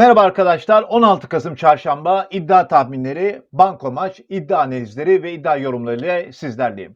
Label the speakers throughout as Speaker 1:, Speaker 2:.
Speaker 1: Merhaba arkadaşlar. 16 Kasım Çarşamba iddia tahminleri, banko maç, iddia analizleri ve iddia yorumlarıyla sizlerleyim.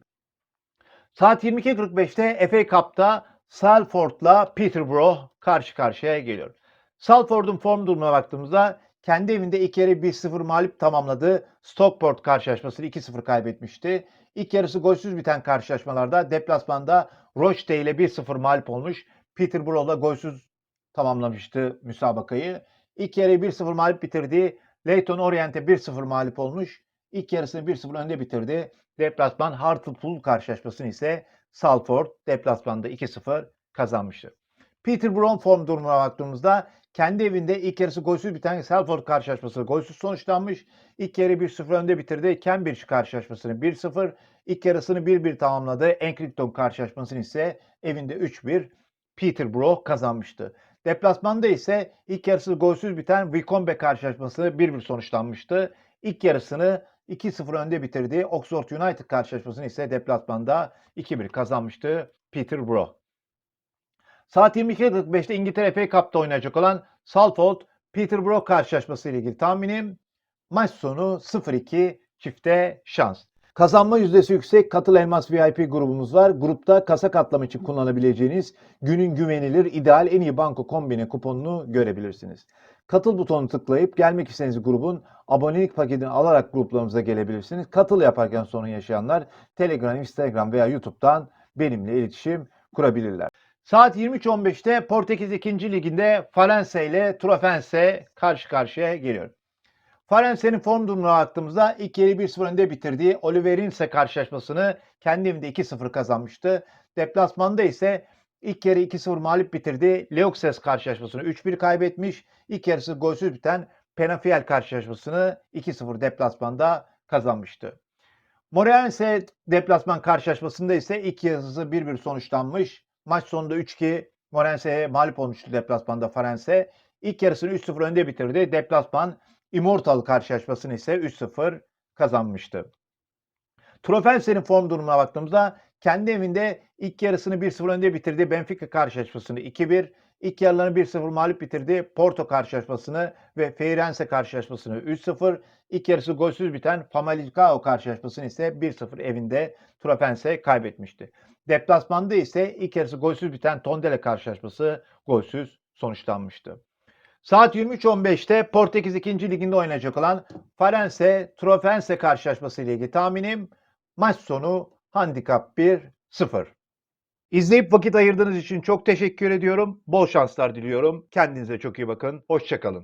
Speaker 1: Saat 22.45'te FA Cup'ta Salford'la Peterborough karşı karşıya geliyor. Salford'un form durumuna baktığımızda kendi evinde ilk yarı 1-0 mağlup tamamladığı Stockport karşılaşmasını 2-0 kaybetmişti. İlk yarısı golsüz biten karşılaşmalarda deplasmanda Rochdale ile 1-0 mağlup olmuş. Peterborough'la golsüz tamamlamıştı müsabakayı. İlk yarıyı 1-0 mağlup bitirdi. Leyton Orient'e 1-0 mağlup olmuş. İlk yarısını 1-0 önde bitirdi. Deplasman Hartlepool karşılaşmasını ise Salford deplasmanda 2-0 kazanmıştı. Peterborough form durumuna baktığımızda kendi evinde ilk yarısı golsüz biten Salford karşılaşması golsüz sonuçlanmış. İlk yarı 1-0 önde bitirdi. Cambridge karşılaşmasını 1-0. İlk yarısını 1-1 tamamladı. Enkrington karşılaşmasını ise evinde 3-1 Peterborough kazanmıştı. Deplasmanda ise ilk yarısı golsüz biten Wycombe karşılaşması 1-1 sonuçlanmıştı. İlk yarısını 2-0 önde bitirdiği Oxford United karşılaşmasını ise deplasmanda 2-1 kazanmıştı Peterborough. Saat 22.45'te İngiltere FA Cup'ta oynayacak olan Salford Peterborough karşılaşması ile ilgili tahminim maç sonu 0-2 çifte şans. Kazanma yüzdesi yüksek Katıl Elmas VIP grubumuz var. Grupta kasa katlama için kullanabileceğiniz günün güvenilir ideal en iyi banko kombine kuponunu görebilirsiniz. Katıl butonunu tıklayıp gelmek istediğiniz grubun abonelik paketini alarak gruplarımıza gelebilirsiniz. Katıl yaparken sorun yaşayanlar Telegram, Instagram veya YouTube'dan benimle iletişim kurabilirler. Saat 23.15'te Portekiz 2. Liginde Farense ile Trofense karşı karşıya geliyor. Farense'nin form durumuna baktığımızda ilk yarı 1-0 önde bitirdiği Oliverinse karşılaşmasını kendi evinde 2-0 kazanmıştı. Deplasmanda ise ilk yarı 2-0 mağlup bitirdiği Leuxes karşılaşmasını 3-1 kaybetmiş. İlk yarısı golsüz biten Penafiel karşılaşmasını 2-0 deplasmanda kazanmıştı. Moreirense deplasman karşılaşmasında ise ilk yarısı 1-1 sonuçlanmış. Maç sonunda 3-2 Moreirense'ye mağlup olmuştu deplasmanda Farense. İlk yarısını 3-0 önde bitirdi. Deplasman Immortal karşılaşmasını ise 3-0 kazanmıştı. Trofense'nin form durumuna baktığımızda kendi evinde ilk yarısını 1-0 önde bitirdi. Benfica karşılaşmasını 2-1, ilk yarılarını 1-0 mağlup bitirdi. Porto karşılaşmasını ve Feirense karşılaşmasını 3-0. İlk yarısı golsüz biten Famalicão karşılaşmasını ise 1-0 evinde Trofense kaybetmişti. Deplasmanda ise ilk yarısı golsüz biten Tondela karşılaşması golsüz sonuçlanmıştı. Saat 23.15'te Portekiz 2. Liginde oynayacak olan Farense Trofense karşılaşması ile ilgili tahminim maç sonu handikap 1-0. İzleyip vakit ayırdığınız için çok teşekkür ediyorum. Bol şanslar diliyorum. Kendinize çok iyi bakın. Hoşçakalın.